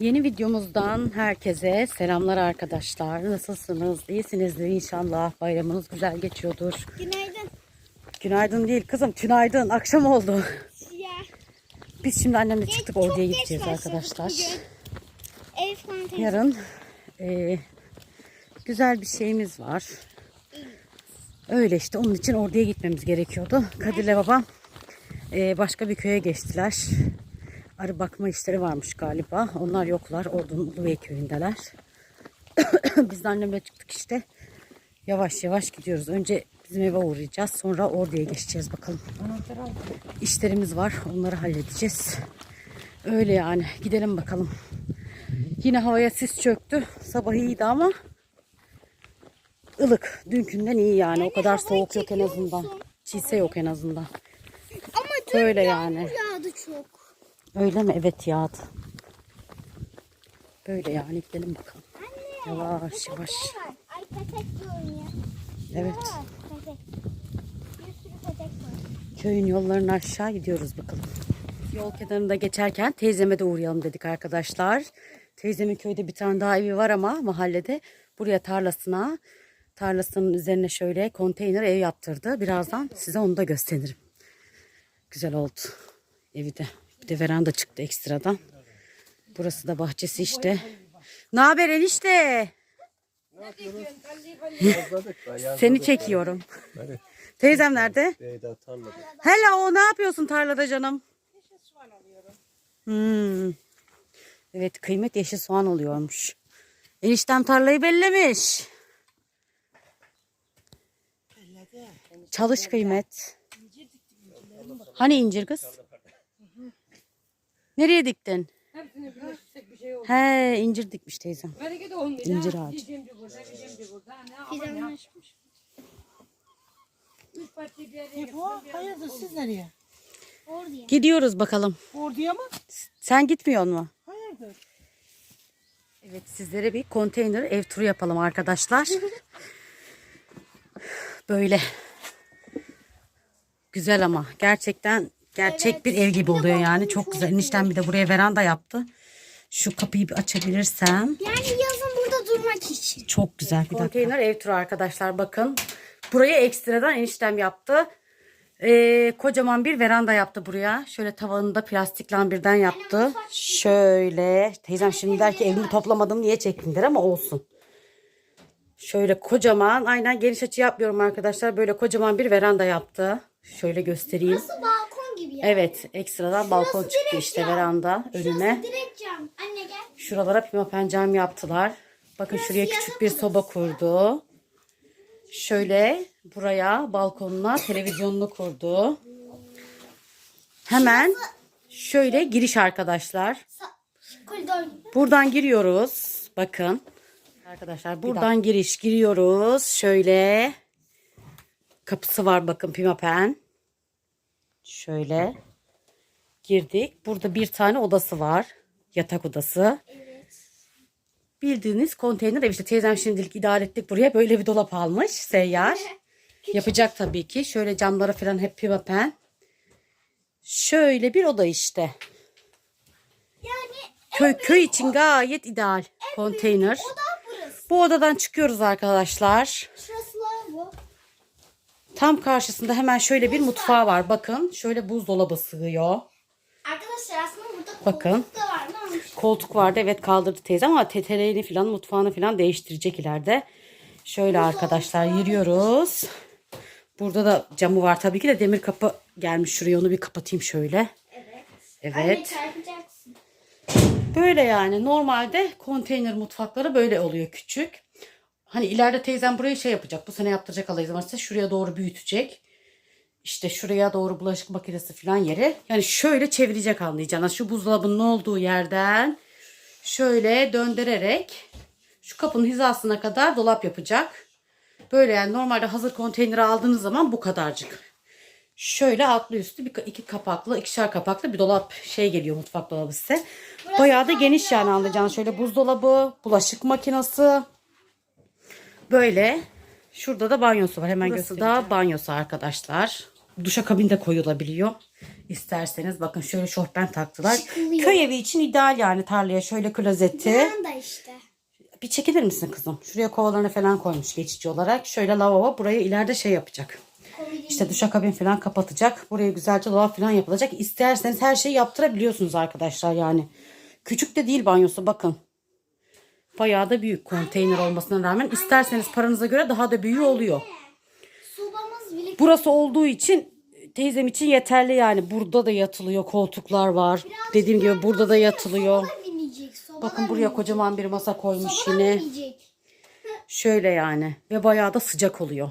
Yeni videomuzdan herkese selamlar arkadaşlar. Nasılsınız? İyisinizdir inşallah. Bayramınız güzel geçiyordur. Günaydın. Günaydın değil kızım. Günaydın. Akşam oldu. Ya. Biz şimdi annemle Geç- çıktık. Oraya gideceğiz arkadaşlar. bugün. Yarın e, güzel bir şeyimiz var. Öyle işte onun için oraya gitmemiz gerekiyordu. Kadir'le babam e, başka bir köye geçtiler. Arı bakma işleri varmış galiba. Onlar yoklar. Ordu'nun Ulubey köyündeler. Biz de annemle çıktık işte. Yavaş yavaş gidiyoruz. Önce bizim eve uğrayacağız. Sonra orduya geçeceğiz bakalım. İşlerimiz var. Onları halledeceğiz. Öyle yani. Gidelim bakalım. Yine havaya sis çöktü. Sabah iyiydi ama ılık. Dünkünden iyi yani. O kadar soğuk yok en azından. Çilse yok en azından. Ama dün Öyle yağmur yani. Öyle mi? Evet yağdı. Böyle yani gidelim bakalım. Anne. Yavaş yavaş. Ay petek diyorum ya. Evet. Köyün yollarını aşağı gidiyoruz bakalım. Yol kenarında geçerken teyzeme de uğrayalım dedik arkadaşlar. Teyzemin köyde bir tane daha evi var ama mahallede buraya tarlasına tarlasının üzerine şöyle konteyner ev yaptırdı. Birazdan size onu da gösteririm. Güzel oldu. Evi de. Bir de veranda çıktı ekstradan. Burası da bahçesi işte. Ne haber enişte? Seni çekiyorum. Teyzem nerede? Tarlada. Hello, ne yapıyorsun tarlada canım? Hmm. Evet, kıymet yeşil soğan oluyormuş. Eniştem tarlayı bellemiş. Çalış kıymet. Hani incir kız? Nereye diktin? Hepsini birleştirsek bir şey olur. He, incir dikmiş teyzem. Bereket olmuyor. İncir ağacı. Diyeceğimci burada, diyeceğimci burada. Ne yapalım ya? Fidanlaşmış. Üç parça bir yere Bu hayırdır siz nereye? Orduya. Gidiyoruz bakalım. Orduya mı? Sen gitmiyor mu? Hayırdır? Evet sizlere bir konteyner ev turu yapalım arkadaşlar. Böyle. Güzel ama gerçekten gerçek bir ev gibi oluyor yani. Çok güzel. Enişten bir de buraya veranda yaptı. Şu kapıyı bir açabilirsem. Yani yazın burada durmak için. Çok güzel bir Konteyner ev turu arkadaşlar bakın. Burayı ekstradan eniştem yaptı. Ee, kocaman bir veranda yaptı buraya. Şöyle tavanını da plastik lambirden yaptı. Şöyle. Teyzem şimdi der ki evimi toplamadım niye çektin der ama olsun. Şöyle kocaman aynen geniş açı yapmıyorum arkadaşlar. Böyle kocaman bir veranda yaptı. Şöyle göstereyim. Nasıl gibi ya. Evet ekstradan balkon çıktı direkt işte cam. veranda. Şurası direkt cam. Anne gel. Şuralara pimapen cam yaptılar. Bakın şuraya küçük bir soba kurdu. Şöyle buraya balkonuna televizyonunu kurdu. Hemen şöyle giriş arkadaşlar. Sa- Koridor gibi. Buradan giriyoruz. Bakın. Arkadaşlar buradan giriş giriyoruz. Şöyle kapısı var bakın pimapen. Şöyle girdik. Burada bir tane odası var. Yatak odası. Bildiğiniz konteyner ev işte teyzem şimdilik idare ettik buraya böyle bir dolap almış seyyar. Yapacak tabii ki. Şöyle camlara falan hep pimapen. Şöyle bir oda işte. Yani Köy, köy için gayet ideal konteyner. o da burası. Bu odadan çıkıyoruz arkadaşlar. Şurası. Tam karşısında hemen şöyle bir mutfağı var. Bakın şöyle buzdolabı sığıyor. Arkadaşlar aslında burada Bakın. koltuk da var. Koltuk vardı evet kaldırdı teyze ama tetelerini falan mutfağını falan değiştirecek ileride. Şöyle arkadaşlar yürüyoruz. Burada da camı var tabii ki de demir kapı gelmiş şuraya onu bir kapatayım şöyle. Evet. Anne Evet. çarpacaksın. Böyle yani normalde konteyner mutfakları böyle oluyor küçük. Hani ileride teyzem burayı şey yapacak. Bu sene yaptıracak izin verirse şuraya doğru büyütecek. İşte şuraya doğru bulaşık makinesi falan yeri. Yani şöyle çevirecek anlayacağınız. Şu buzdolabının olduğu yerden şöyle döndürerek şu kapının hizasına kadar dolap yapacak. Böyle yani normalde hazır konteyneri aldığınız zaman bu kadarcık. Şöyle altlı üstü bir, iki kapaklı, ikişer kapaklı bir dolap şey geliyor mutfak dolabı size. Bayağı da geniş yani anlayacağınız. Şöyle buzdolabı, bulaşık makinesi. Böyle. Şurada da banyosu var. Hemen Burası da banyosu arkadaşlar. duşakabin de koyulabiliyor. İsterseniz bakın şöyle şofben taktılar. Çıkılıyor. Köy evi için ideal yani tarlaya şöyle klozeti. De işte. Bir çekilir misin kızım? Şuraya kovalarını falan koymuş geçici olarak. Şöyle lavabo burayı ileride şey yapacak. İşte duşakabin falan kapatacak. Buraya güzelce dolap falan yapılacak. İsterseniz her şeyi yaptırabiliyorsunuz arkadaşlar yani. Küçük de değil banyosu bakın. Bayağı da büyük konteyner olmasına rağmen. isterseniz paranıza göre daha da büyüğü oluyor. Burası olduğu için teyzem için yeterli yani. Burada da yatılıyor. Koltuklar var. Dediğim gibi burada da yatılıyor. Bakın buraya kocaman bir masa koymuş yine. Şöyle yani. Ve bayağı da sıcak oluyor.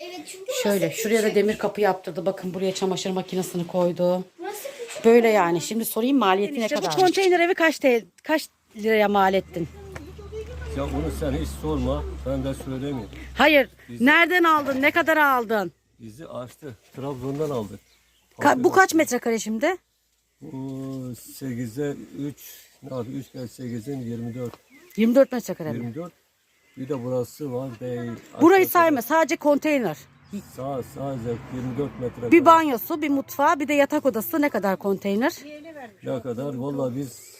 Evet çünkü burası Şöyle şuraya da demir kapı yaptırdı. Bakın buraya çamaşır makinesini koydu. Böyle yani. Şimdi sorayım maliyeti ne kadar? Bu konteyner evi kaç TL, kaç liraya mal ettin? Ya onu sen hiç sorma. Ben de söylemiyorum. Hayır. Nereden aldın? Ne kadar aldın? Bizi açtı. Trabzon'dan aldık. Ka- bu kaç metrekare şimdi? Bu 8'e 3 ne yapıyor? 3 kere 8'in 24. 24 metrekare mi? 24. Bir de burası var değil. Burayı Aşağıda sayma. Sadece konteyner. Sağ sadece 24 metre. Bir banyosu, bir mutfağı, bir de yatak odası ne kadar konteyner? Ne kadar? Vallahi biz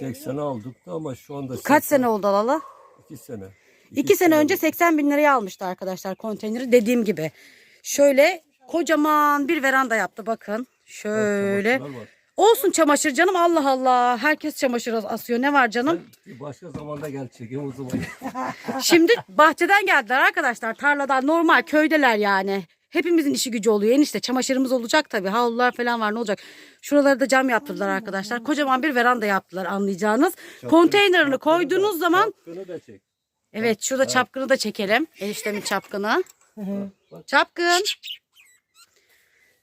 80'e aldık da ama şu anda Kaç sene oldu alalı? 2 sene. İki sene önce 80 bin liraya almıştı arkadaşlar konteyneri dediğim gibi. Şöyle kocaman bir veranda yaptı bakın. Şöyle. Var. Olsun çamaşır canım Allah Allah. Herkes çamaşır asıyor. Ne var canım? Başka zamanda gel çekeyim o zaman. Şimdi bahçeden geldiler arkadaşlar. Tarladan normal köydeler yani. Hepimizin işi gücü oluyor. Enişte çamaşırımız olacak tabii. Havlular falan var ne olacak. Şuraları da cam yaptırdılar arkadaşlar. Kocaman bir veranda yaptılar anlayacağınız. Konteynerini koyduğunuz zaman Bunu da çek. Evet şurada çapkını da çekelim. Eniştemin çapkını. Çapkın.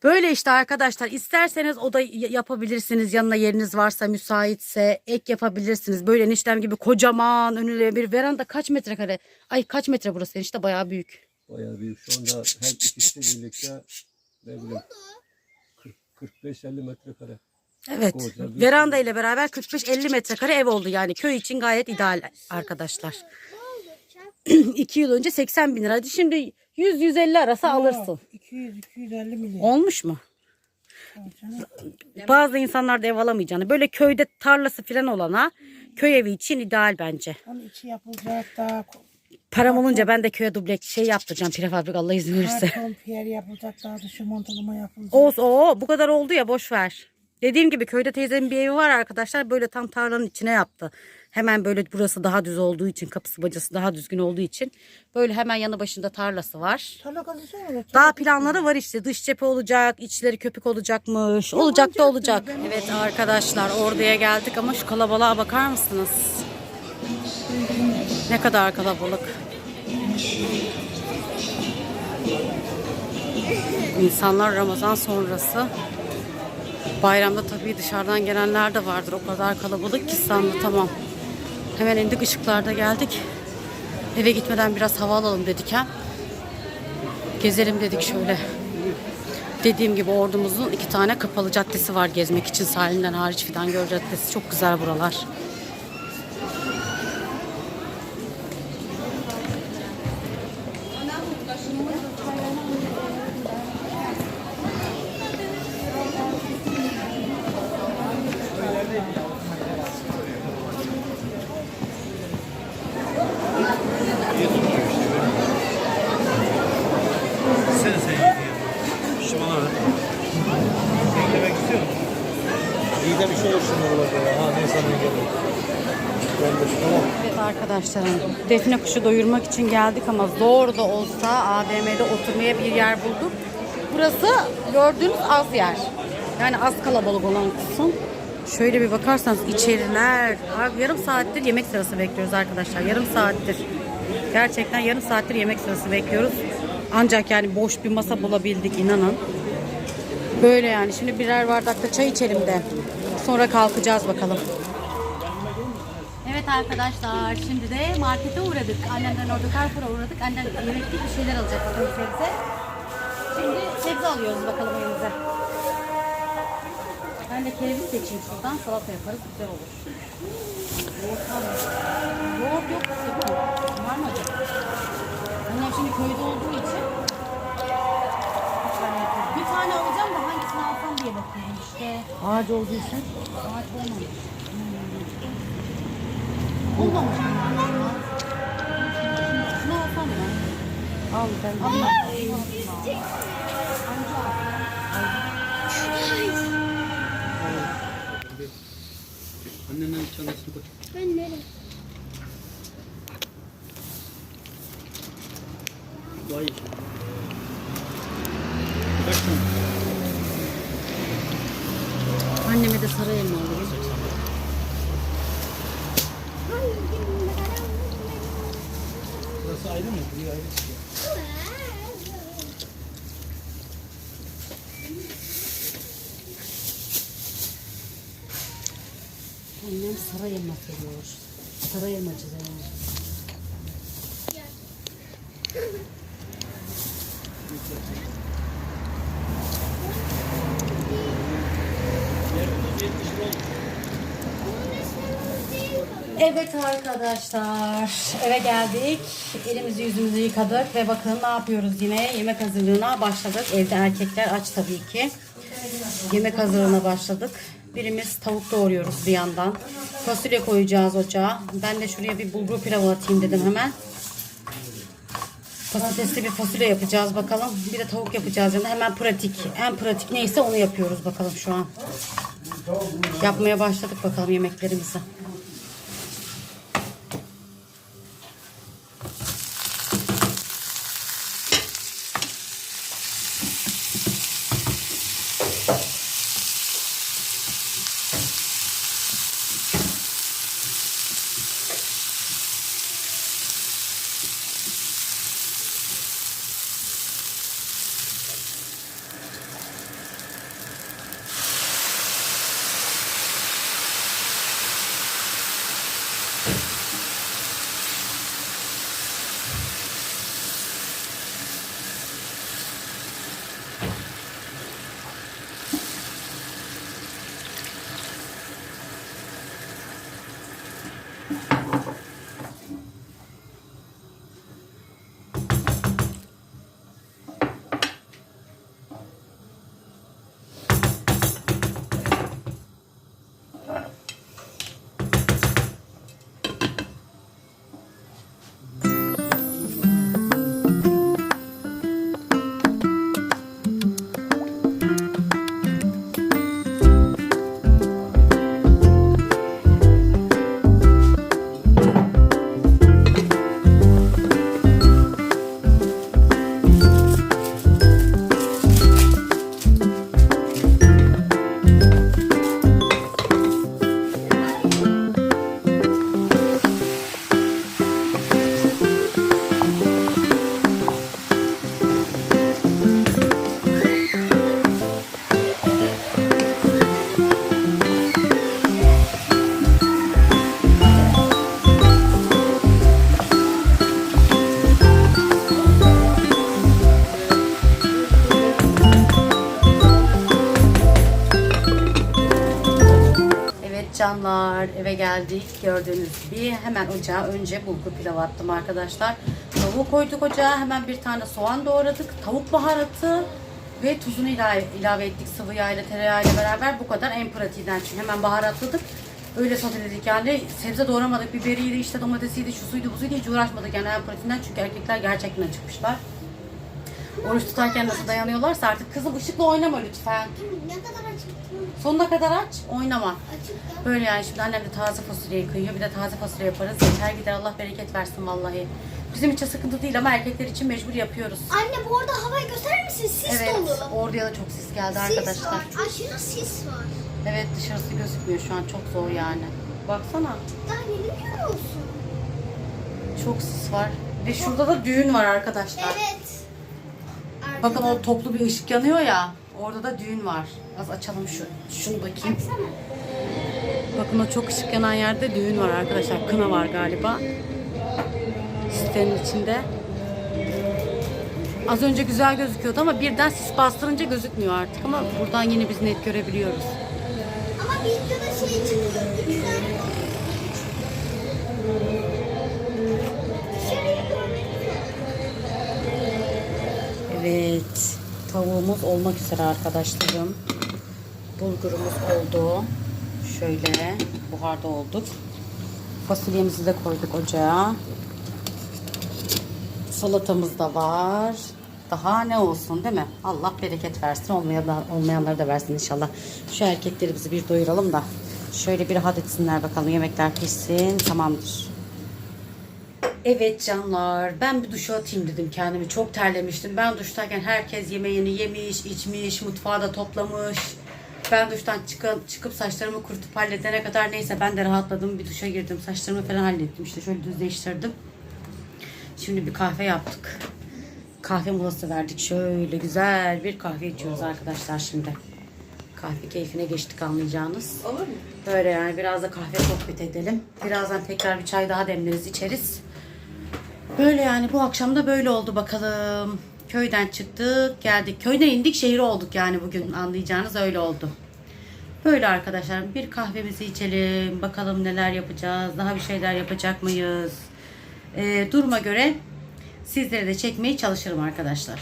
Böyle işte arkadaşlar isterseniz o da y- yapabilirsiniz yanına yeriniz varsa müsaitse ek yapabilirsiniz. Böyle eniştem gibi kocaman önüne bir veranda kaç metrekare? Ay kaç metre burası enişte bayağı büyük. Bayağı büyük. Şu anda her ikisi birlikte ne bileyim 45-50 metrekare. Evet Koca veranda ile beraber 45-50 metrekare ev oldu yani köy için gayet ideal arkadaşlar. 2 yıl önce 80 bin liraydı şimdi 100-150 arası alırsın. 200-250 milyon. Olmuş mu? Bazı insanlar da ev alamayacağını. Böyle köyde tarlası falan olana köy evi için ideal bence. Onun içi yapılacak daha Param olunca ben de köye dublek şey yaptıracağım prefabrik Allah izin verirse. karton piyer yapılacak daha dışı montalama yapılacak. Olsun o bu kadar oldu ya boş ver. Dediğim gibi köyde teyzemin bir evi var arkadaşlar böyle tam tarlanın içine yaptı. Hemen böyle burası daha düz olduğu için kapısı bacası daha düzgün olduğu için böyle hemen yanı başında tarlası var. Tarla kazısı olur. Daha planları var işte. Dış cephe olacak, içleri köpük olacakmış. Olacak da olacak. Evet arkadaşlar orduya geldik ama şu kalabalığa bakar mısınız? Ne kadar kalabalık. İnsanlar Ramazan sonrası. Bayramda tabii dışarıdan gelenler de vardır. O kadar kalabalık ki anlatamam. Hemen indik ışıklarda geldik. Eve gitmeden biraz hava alalım dedik ha. Gezelim dedik şöyle. Dediğim gibi ordumuzun iki tane kapalı caddesi var gezmek için sahilinden hariç Fidan Göl Caddesi. Çok güzel buralar. Defne kuşu doyurmak için geldik ama zor da olsa AVM'de oturmaya bir yer bulduk. Burası gördüğünüz az yer. Yani az kalabalık olan kısım. Şöyle bir bakarsanız içeriler. Abi yarım saattir yemek sırası bekliyoruz arkadaşlar. Yarım saattir. Gerçekten yarım saattir yemek sırası bekliyoruz. Ancak yani boş bir masa bulabildik inanın. Böyle yani. Şimdi birer bardakta çay içelim de. Sonra kalkacağız bakalım. Evet arkadaşlar şimdi de markete uğradık. Annemden orada Carrefour'a uğradık. Annem yemeklik bir şeyler alacak bakalım sebze. Şimdi sebze alıyoruz bakalım elimize. Ben de kereviz seçeyim şuradan. Salata yaparız. Güzel olur. Yoğurt mı? Yoğurt yok. Var mı acaba? Annem şimdi köyde olduğu için bir tane yapıyor. diye bakıyorum işte. Ağaç olduğu için. Ağaç olmamış. Hmm. Olmamış. Şunu alsam ya. Al ben. Al. Annenin çantasını koy. Ben nereye? Vay. Tane? Anneme de sarı elma alayım. Ayrı mı? Buraya ayrı çıkıyor. Annem sarı elma seviyor. Sarı elmacı yani. Evet arkadaşlar eve geldik. Elimizi yüzümüzü yıkadık ve bakın ne yapıyoruz yine yemek hazırlığına başladık. Evde erkekler aç tabii ki. Yemek hazırlığına başladık. Birimiz tavuk doğruyoruz bir yandan. Fasulye koyacağız ocağa. Ben de şuraya bir bulgur pilavı atayım dedim hemen. Patatesli bir fasulye yapacağız bakalım. Bir de tavuk yapacağız yani hemen pratik. En pratik neyse onu yapıyoruz bakalım şu an. Yapmaya başladık bakalım yemeklerimizi. Canlar eve geldik gördüğünüz gibi hemen ocağa önce bulgur pilav attım arkadaşlar. Tavuğu koyduk ocağa hemen bir tane soğan doğradık. Tavuk baharatı ve tuzunu ilave, ilave ettik sıvı yağ ile tereyağı ile beraber bu kadar en pratiğinden çünkü hemen baharatladık. Öyle soteledik yani sebze doğramadık biberiydi işte domatesiydi şu suydu bu suydu hiç uğraşmadık yani en pratiğinden çünkü erkekler gerçekten acıkmışlar. Oruç tutarken nasıl dayanıyorlarsa artık kızım ışıkla oynama lütfen. Ne kadar? Sonuna kadar aç oynama. Böyle yani şimdi annem de taze fasulyeyi kıyıyor. Bir de taze fasulye yaparız. Yeter gider Allah bereket versin vallahi. Bizim için sıkıntı değil ama erkekler için mecbur yapıyoruz. Anne bu arada havayı gösterir misin? Sis Evet dolu. orduya da çok sis geldi Sis arkadaşlar. var. Aşırı sis var. Evet dışarısı gözükmüyor şu an çok zor yani. Baksana Daha yeni musun? çok sis var. Ve şurada da düğün var arkadaşlar. Evet. Bakın Arkada- o toplu bir ışık yanıyor ya. Orada da düğün var. Az açalım şu. Şunu bakayım. Baksana. Bakın o çok ışık yanan yerde düğün var arkadaşlar. Kına var galiba. Sitenin içinde. Az önce güzel gözüküyordu ama birden sis bastırınca gözükmüyor artık. Ama buradan yine biz net görebiliyoruz. Ama videoda şey görmek Evet. Tavuğumuz olmak üzere arkadaşlarım. Bulgurumuz oldu. Şöyle buharda olduk. Fasulyemizi de koyduk ocağa. Salatamız da var. Daha ne olsun değil mi? Allah bereket versin. Olmayan olmayanları da versin inşallah. Şu erkeklerimizi bir doyuralım da. Şöyle bir rahat etsinler bakalım. Yemekler pişsin. Tamamdır. Evet canlar ben bir duşa atayım dedim kendimi çok terlemiştim. Ben duştayken herkes yemeğini yemiş, içmiş, mutfağı da toplamış. Ben duştan çıkıp, çıkıp saçlarımı kurutup halledene kadar neyse ben de rahatladım. Bir duşa girdim saçlarımı falan hallettim işte şöyle düzleştirdim. Şimdi bir kahve yaptık. Kahve molası verdik. Şöyle güzel bir kahve içiyoruz arkadaşlar şimdi. Kahve keyfine geçtik anlayacağınız. Olur mu? Böyle yani biraz da kahve sohbet edelim. Birazdan tekrar bir çay daha demleriz içeriz. Böyle yani bu akşam da böyle oldu bakalım. Köyden çıktık geldik. Köyden indik şehir olduk yani bugün anlayacağınız öyle oldu. Böyle arkadaşlar bir kahvemizi içelim. Bakalım neler yapacağız. Daha bir şeyler yapacak mıyız? Ee, duruma göre sizlere de çekmeye çalışırım arkadaşlar.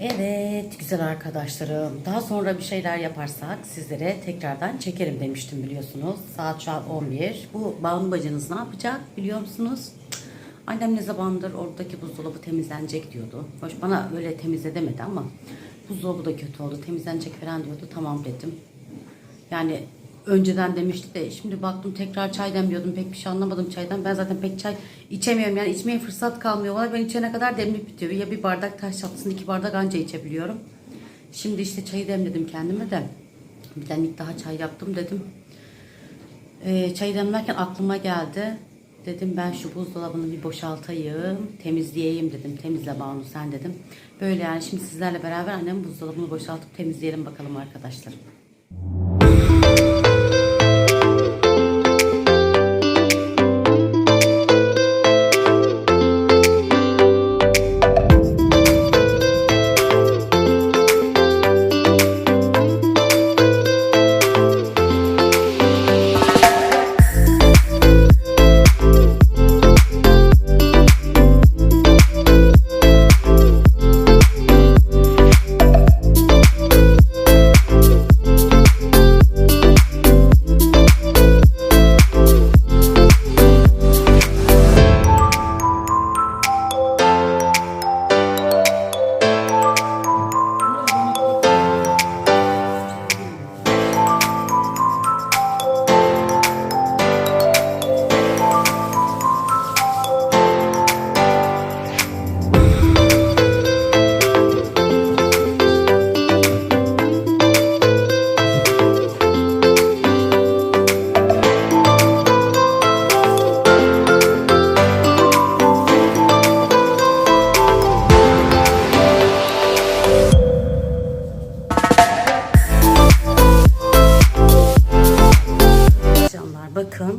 Evet güzel arkadaşlarım. Daha sonra bir şeyler yaparsak sizlere tekrardan çekerim demiştim biliyorsunuz. Saat şu an 11. Bu Banu bacınız ne yapacak biliyor musunuz? Annem ne zamandır oradaki buzdolabı temizlenecek diyordu. Hoş bana öyle temizle demedi ama buzdolabı da kötü oldu. Temizlenecek falan diyordu. Tamam dedim. Yani önceden demişti de şimdi baktım tekrar çay demliyordum. Pek bir şey anlamadım çaydan. Ben zaten pek çay içemiyorum. Yani içmeye fırsat kalmıyor. Vallahi ben içene kadar demlik bitiyor. Ya bir bardak taş çatlasın iki bardak anca içebiliyorum. Şimdi işte çayı demledim kendime de. Bir demlik daha çay yaptım dedim. Ee, çayı demlerken aklıma geldi. Dedim ben şu buzdolabını bir boşaltayım, temizleyeyim dedim. Temizle Banu sen dedim. Böyle yani şimdi sizlerle beraber annem buzdolabını boşaltıp temizleyelim bakalım arkadaşlar.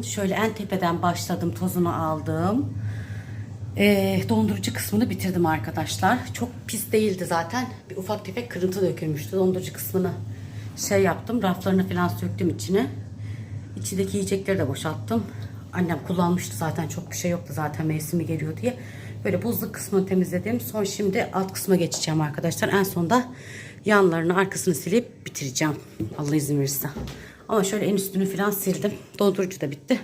Şöyle en tepeden başladım tozunu aldım. Ee, dondurucu kısmını bitirdim arkadaşlar. Çok pis değildi zaten. Bir ufak tefek kırıntı dökülmüştü. Dondurucu kısmını şey yaptım. Raflarını falan söktüm içine. İçindeki yiyecekleri de boşalttım. Annem kullanmıştı zaten çok bir şey yoktu zaten mevsimi geliyor diye. Böyle buzluk kısmını temizledim. Son şimdi alt kısma geçeceğim arkadaşlar. En sonda yanlarını arkasını silip bitireceğim. Allah izin verirse. Ama şöyle en üstünü falan sildim. Dondurucu da bitti.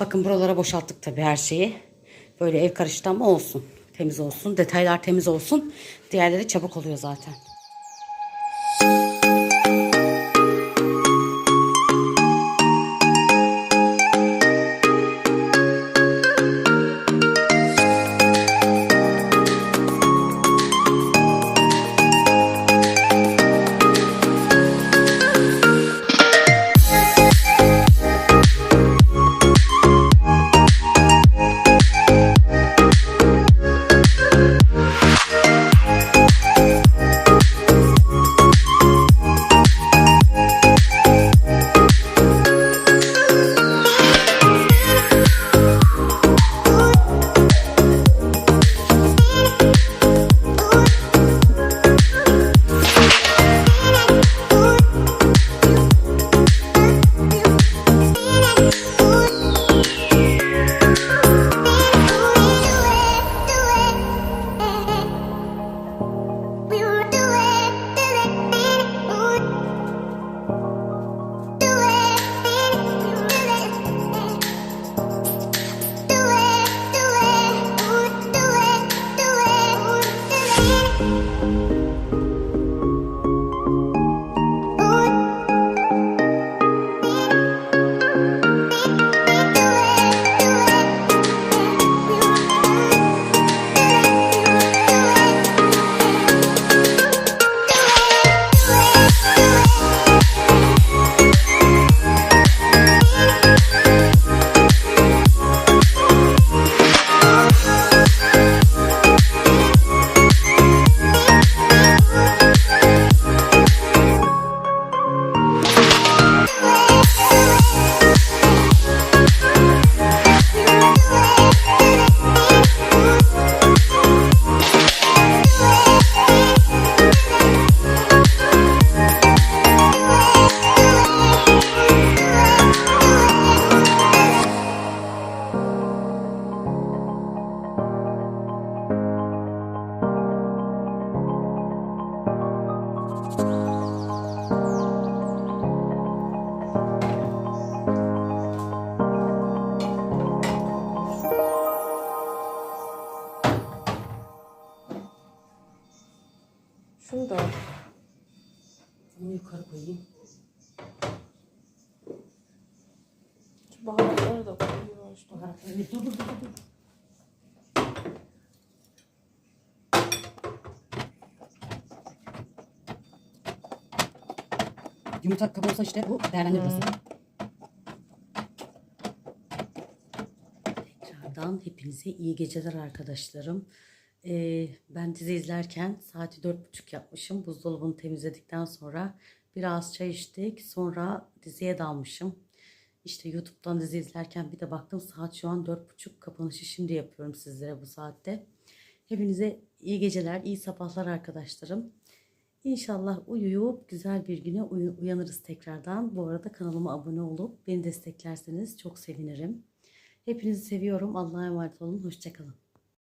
Bakın buralara boşalttık tabii her şeyi. Böyle ev karıştı ama olsun. Temiz olsun. Detaylar temiz olsun. Diğerleri çabuk oluyor zaten. Yumurta kabı olsa işte bu değerlendirmesi. Tekrardan hepinize iyi geceler arkadaşlarım. Ee, ben dizi izlerken saati dört buçuk yapmışım. Buzdolabını temizledikten sonra biraz çay içtik. Sonra diziye dalmışım. İşte YouTube'dan dizi izlerken bir de baktım saat şu an dört buçuk. Kapanışı şimdi yapıyorum sizlere bu saatte. Hepinize iyi geceler, iyi sabahlar arkadaşlarım. İnşallah uyuyup güzel bir güne uyanırız tekrardan. Bu arada kanalıma abone olup beni desteklerseniz çok sevinirim. Hepinizi seviyorum. Allah'a emanet olun. Hoşçakalın.